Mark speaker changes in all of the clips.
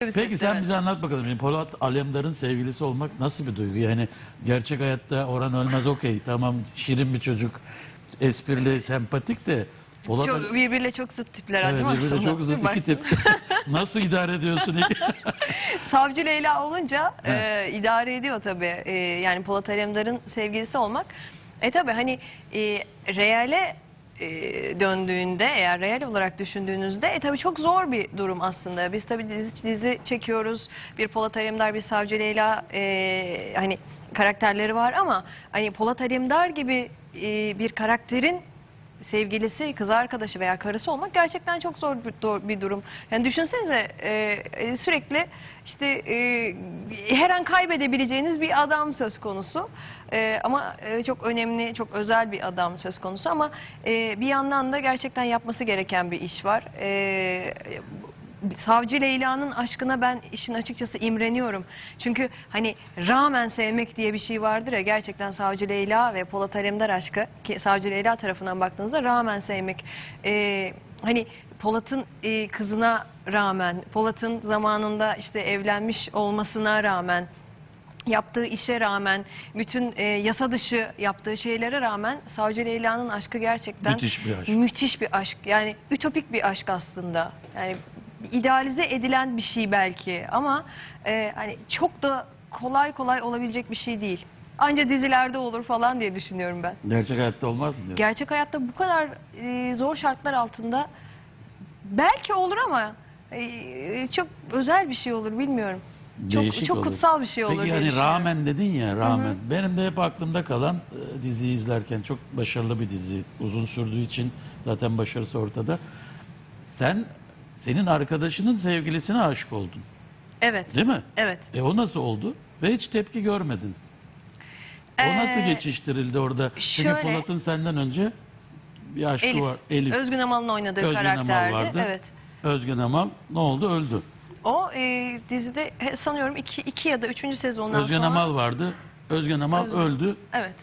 Speaker 1: Peki sen bize anlat bakalım. Şimdi Polat Alemdar'ın sevgilisi olmak nasıl bir duygu? Yani gerçek hayatta Orhan Ölmez okey tamam şirin bir çocuk, esprili, sempatik de Polat
Speaker 2: Çok, birbiriyle çok zıt tipler
Speaker 1: Evet,
Speaker 2: değil mi aslında?
Speaker 1: çok zıt
Speaker 2: Bak,
Speaker 1: iki tip. nasıl idare ediyorsun?
Speaker 2: Savcı Leyla olunca e, idare ediyor tabii. E, yani Polat Alemdar'ın sevgilisi olmak. E tabii hani e, reale e, döndüğünde eğer real olarak düşündüğünüzde e tabii çok zor bir durum aslında. Biz tabii dizi, dizi çekiyoruz. Bir Polat Alemdar, bir Savcı Leyla e, hani karakterleri var ama hani Polat Alemdar gibi e, bir karakterin sevgilisi, kız arkadaşı veya karısı olmak gerçekten çok zor bir, bir durum. Yani düşünsenize e, e, sürekli işte e, her an kaybedebileceğiniz bir adam söz konusu. E, ama e, çok önemli, çok özel bir adam söz konusu ama e, bir yandan da gerçekten yapması gereken bir iş var. E, Savcı Leyla'nın aşkına ben işin açıkçası imreniyorum. Çünkü hani rağmen sevmek diye bir şey vardır ya gerçekten Savcı Leyla ve Polat Alemdar aşkı ki Savcı Leyla tarafından baktığınızda rağmen sevmek. Ee, hani Polat'ın e, kızına rağmen, Polat'ın zamanında işte evlenmiş olmasına rağmen yaptığı işe rağmen, bütün e, yasa dışı yaptığı şeylere rağmen Savcı Leyla'nın aşkı gerçekten
Speaker 1: Müthiş bir aşk.
Speaker 2: müthiş bir aşk. Yani ütopik bir aşk aslında. Yani idealize edilen bir şey belki ama e, hani çok da kolay kolay olabilecek bir şey değil. Anca dizilerde olur falan diye düşünüyorum ben.
Speaker 1: gerçek hayatta olmaz mı? diyorsun?
Speaker 2: Gerçek hayatta bu kadar e, zor şartlar altında belki olur ama e, çok özel bir şey olur bilmiyorum. Çok
Speaker 1: Değişik
Speaker 2: çok
Speaker 1: olur.
Speaker 2: kutsal bir şey olur
Speaker 1: Peki
Speaker 2: diye
Speaker 1: yani
Speaker 2: düşünüyorum.
Speaker 1: rağmen dedin ya rağmen. Benim de hep aklımda kalan e, diziyi izlerken çok başarılı bir dizi. Uzun sürdüğü için zaten başarısı ortada. Sen senin arkadaşının sevgilisine aşık oldun.
Speaker 2: Evet.
Speaker 1: Değil mi?
Speaker 2: Evet.
Speaker 1: E o nasıl oldu? Ve hiç tepki görmedin. O nasıl
Speaker 2: Ee,
Speaker 1: geçiştirildi orada? Çünkü
Speaker 2: şöyle-
Speaker 1: Polat'ın senden önce bir aşkı
Speaker 2: Elif.
Speaker 1: var. Elif.
Speaker 2: Özgün Amal'ın oynadığı
Speaker 1: Özgün Amal
Speaker 2: karakterdi.
Speaker 1: vardı.
Speaker 2: Evet.
Speaker 1: Özgen Amal ne oldu? Öldü.
Speaker 2: O e, dizide sanıyorum iki, iki ya da üçüncü sezondan
Speaker 1: Özgen
Speaker 2: sonra.
Speaker 1: Amal vardı. Özgen Amal
Speaker 2: Özgen.
Speaker 1: öldü.
Speaker 2: Evet.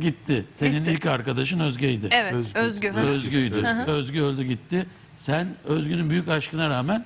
Speaker 1: Gitti. Senin
Speaker 2: Gitti.
Speaker 1: ilk arkadaşın Özge'ydi.
Speaker 2: Evet.
Speaker 3: Özgü.
Speaker 2: Özgü.
Speaker 3: Özgü.
Speaker 1: Özgü'ydü. Özgü öldü gitti. Sen Özgü'nün büyük aşkına rağmen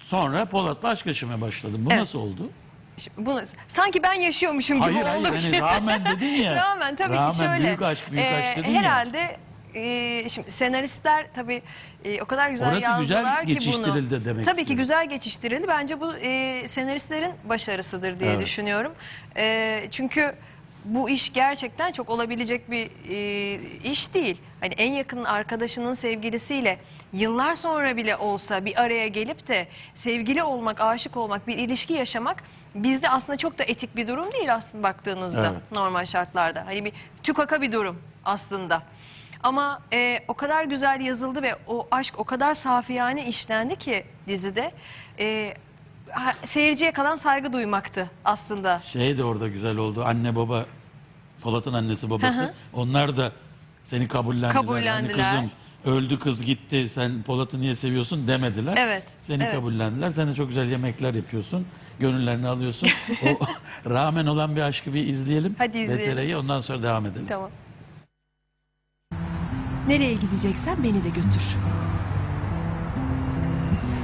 Speaker 1: sonra Polat'la aşk yaşamaya başladın. Bu
Speaker 2: Evet.
Speaker 1: nasıl oldu?
Speaker 2: Şimdi bunu sanki ben yaşıyormuşum gibi
Speaker 1: Hayır
Speaker 2: oldu.
Speaker 1: hayır hani
Speaker 2: şey.
Speaker 1: rağmen dedin ya.
Speaker 2: Rağmen tabii
Speaker 1: rağmen
Speaker 2: ki şöyle.
Speaker 1: büyük aşk büyük
Speaker 2: e,
Speaker 1: aşk dedin ya.
Speaker 2: herhalde e, şimdi senaristler tabii e, o kadar güzel
Speaker 1: Orası
Speaker 2: yazdılar
Speaker 1: güzel
Speaker 2: ki bunu.
Speaker 1: geçiştirildi demek
Speaker 2: Tabii ki
Speaker 1: istiyorum.
Speaker 2: güzel geçiştirildi. Bence bu e, senaristlerin başarısıdır diye
Speaker 1: Evet.
Speaker 2: düşünüyorum. E, çünkü bu iş gerçekten çok olabilecek bir e, iş değil. Hani en yakın arkadaşının sevgilisiyle yıllar sonra bile olsa bir araya gelip de sevgili olmak, aşık olmak, bir ilişki yaşamak bizde aslında çok da etik bir durum değil aslında baktığınızda
Speaker 1: Evet.
Speaker 2: normal şartlarda. Hani bir tükaka bir durum aslında. Ama e, o kadar güzel yazıldı ve o aşk o kadar safiyane işlendi ki dizide. E, ha- seyirciye kalan saygı duymaktı aslında.
Speaker 1: Şey de orada güzel oldu. Anne baba Polat'ın annesi babası.
Speaker 2: Hı hı.
Speaker 1: Onlar da seni kabullendiler.
Speaker 2: Kabullendiler.
Speaker 1: Hani kızım öldü kız gitti sen Polat'ı niye seviyorsun demediler.
Speaker 2: Evet,
Speaker 1: Seni
Speaker 2: evet.
Speaker 1: kabullendiler. Sen de çok güzel yemekler yapıyorsun. Gönüllerini alıyorsun. o rağmen olan bir aşkı bir izleyelim.
Speaker 2: Hadi izleyelim.
Speaker 1: VTR'yi, ondan sonra devam edelim.
Speaker 2: Tamam.
Speaker 4: Nereye gideceksen beni de götür.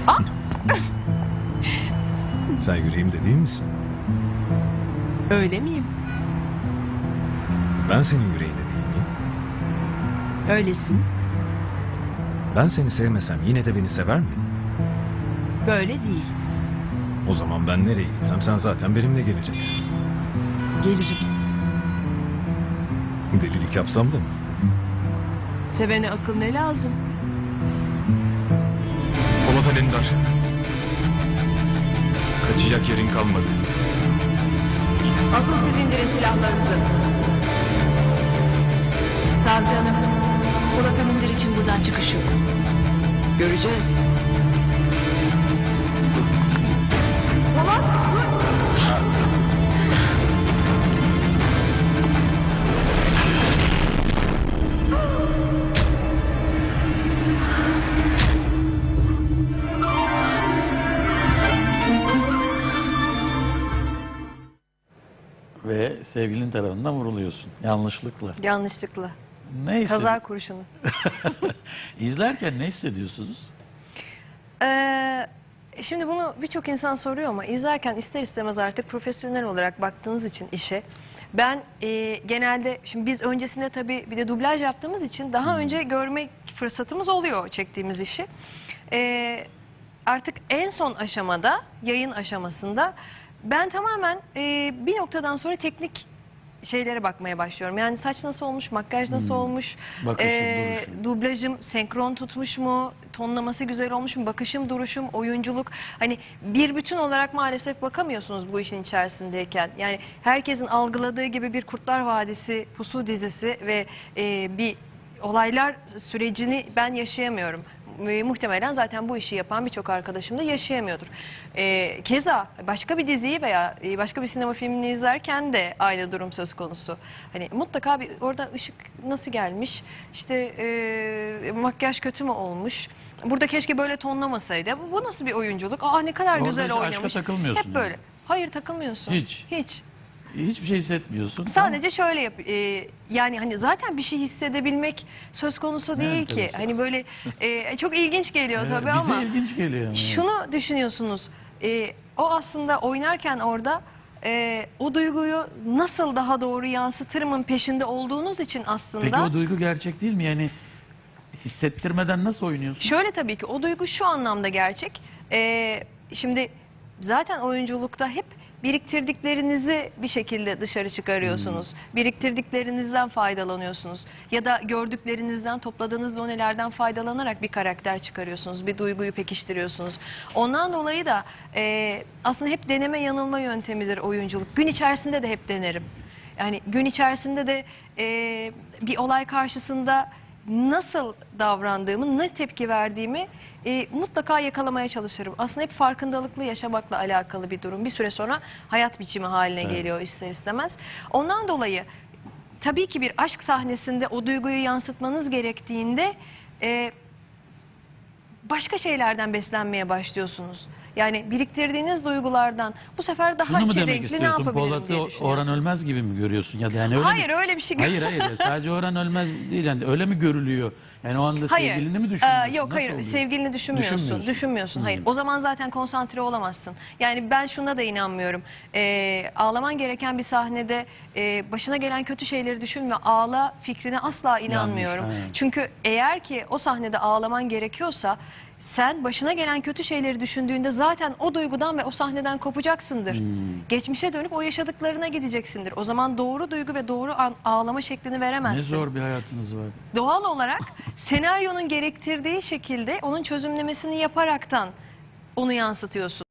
Speaker 3: Sen yüreğimde değil misin?
Speaker 4: Öyle miyim?
Speaker 3: Ben senin yüreğinde değil miyim?
Speaker 4: Öylesin.
Speaker 3: Ben seni sevmesem yine de beni sever miydin?
Speaker 4: Böyle değil.
Speaker 3: O zaman ben nereye gitsem sen zaten benimle geleceksin.
Speaker 4: Gelirim.
Speaker 3: Delilik yapsam da mı?
Speaker 4: Sevene akıl ne lazım?
Speaker 5: Polat Alemdar. Kaçacak yerin kalmadı.
Speaker 4: Asıl siz indirin silahlarınızı. Savcı hanım. Polat Alemdar için buradan çıkış yok. Göreceğiz.
Speaker 1: Ve sevgilin tarafından vuruluyorsun. Yanlışlıkla.
Speaker 2: Yanlışlıkla.
Speaker 1: Ne
Speaker 2: Kaza kurşunu.
Speaker 1: İzlerken ne hissediyorsunuz?
Speaker 2: Ee, şimdi bunu birçok insan soruyor ama izlerken ister istemez artık profesyonel olarak baktığınız için işe ben e, genelde şimdi biz öncesinde tabii bir de dublaj yaptığımız için daha önce görmek fırsatımız oluyor çektiğimiz işi. E, artık en son aşamada yayın aşamasında ben tamamen e, bir noktadan sonra teknik şeylere bakmaya başlıyorum. Yani saç nasıl olmuş, makyaj nasıl olmuş,
Speaker 1: Bakışım,
Speaker 2: e,
Speaker 1: duruşum.
Speaker 2: dublajım senkron tutmuş mu, tonlaması güzel olmuş mu, bakışım, duruşum, oyunculuk. Hani bir bütün olarak maalesef bakamıyorsunuz bu işin içerisindeyken. Yani herkesin algıladığı gibi bir Kurtlar Vadisi pusu dizisi ve e, bir olaylar sürecini ben yaşayamıyorum. E, muhtemelen zaten bu işi yapan birçok arkadaşım da yaşayamıyordur. E, keza başka bir diziyi veya e, başka bir sinema filmini izlerken de aynı durum söz konusu. Hani mutlaka bir orada ışık nasıl gelmiş, işte e, makyaj kötü mü olmuş, burada keşke böyle tonlamasaydı. Bu, bu nasıl bir oyunculuk? Aa ne kadar
Speaker 1: Orada
Speaker 2: güzel oynamış. Hep böyle.
Speaker 1: yani.
Speaker 2: Hayır takılmıyorsun.
Speaker 1: Hiç.
Speaker 2: Hiç.
Speaker 1: Hiçbir şey hissetmiyorsun.
Speaker 2: Sadece şöyle yap, e, yani hani zaten bir şey hissedebilmek söz konusu değil ki.
Speaker 1: enteresan.
Speaker 2: Hani böyle e, çok ilginç geliyor
Speaker 1: Evet,
Speaker 2: tabii
Speaker 1: bize
Speaker 2: ama
Speaker 1: ilginç geliyor. ama.
Speaker 2: şunu düşünüyorsunuz. e, o aslında oynarken orada e, o duyguyu nasıl daha doğru yansıtırımın peşinde olduğunuz için aslında.
Speaker 1: Peki o duygu gerçek değil mi? Yani hissettirmeden nasıl oynuyorsun?
Speaker 2: Şöyle tabii ki o duygu şu anlamda gerçek. Ee, şimdi zaten oyunculukta hep biriktirdiklerinizi bir şekilde dışarı çıkarıyorsunuz. Biriktirdiklerinizden faydalanıyorsunuz. Ya da gördüklerinizden, topladığınız donelerden faydalanarak bir karakter çıkarıyorsunuz. Bir duyguyu pekiştiriyorsunuz. Ondan dolayı da e, aslında hep deneme yanılma yöntemidir oyunculuk. Gün içerisinde de hep denerim. Yani gün içerisinde de e, bir olay karşısında nasıl davrandığımı, ne tepki verdiğimi e, mutlaka yakalamaya çalışırım. Aslında hep farkındalıklı yaşamakla alakalı bir durum. Bir süre sonra hayat biçimi haline
Speaker 1: Evet.
Speaker 2: geliyor ister istemez. Ondan dolayı tabii ki bir aşk sahnesinde o duyguyu yansıtmanız gerektiğinde e, başka şeylerden beslenmeye başlıyorsunuz. Yani biriktirdiğiniz duygulardan bu sefer daha
Speaker 1: Şunu mu demek
Speaker 2: renkli ne
Speaker 1: istiyorsun?
Speaker 2: yapabilirim
Speaker 1: Polat'ı
Speaker 2: diye
Speaker 1: Orhan
Speaker 2: düşünüyorsun.
Speaker 1: Ölmez gibi mi görüyorsun? Ya da yani öyle
Speaker 2: Hayır
Speaker 1: mi?
Speaker 2: öyle bir şey
Speaker 1: Hayır hayır sadece Orhan Ölmez değil yani öyle mi görülüyor? Yani o anda
Speaker 2: Hayır.
Speaker 1: sevgilini mi
Speaker 2: Ee,
Speaker 1: düşünüyorsun?
Speaker 2: yok
Speaker 1: Nasıl
Speaker 2: hayır
Speaker 1: oluyor?
Speaker 2: sevgilini düşünmüyorsun.
Speaker 1: Düşünmüyorsun.
Speaker 2: Düşünmüyorsun. Hayır.
Speaker 1: Hmm.
Speaker 2: O zaman zaten konsantre olamazsın. Yani ben şuna da inanmıyorum. Ee, ağlaman gereken bir sahnede e, başına gelen kötü şeyleri düşünme. Ağla fikrine asla inanmıyorum.
Speaker 1: evet.
Speaker 2: Çünkü eğer ki o sahnede ağlaman gerekiyorsa sen başına gelen kötü şeyleri düşündüğünde zaten o duygudan ve o sahneden kopacaksındır.
Speaker 1: Hmm.
Speaker 2: Geçmişe dönüp o yaşadıklarına gideceksindir. O zaman doğru duygu ve doğru an- ağlama şeklini
Speaker 1: Ne
Speaker 2: veremezsin.
Speaker 1: zor bir hayatınız var.
Speaker 2: Doğal olarak senaryonun gerektirdiği şekilde onun çözümlemesini yaparaktan onu yansıtıyorsun.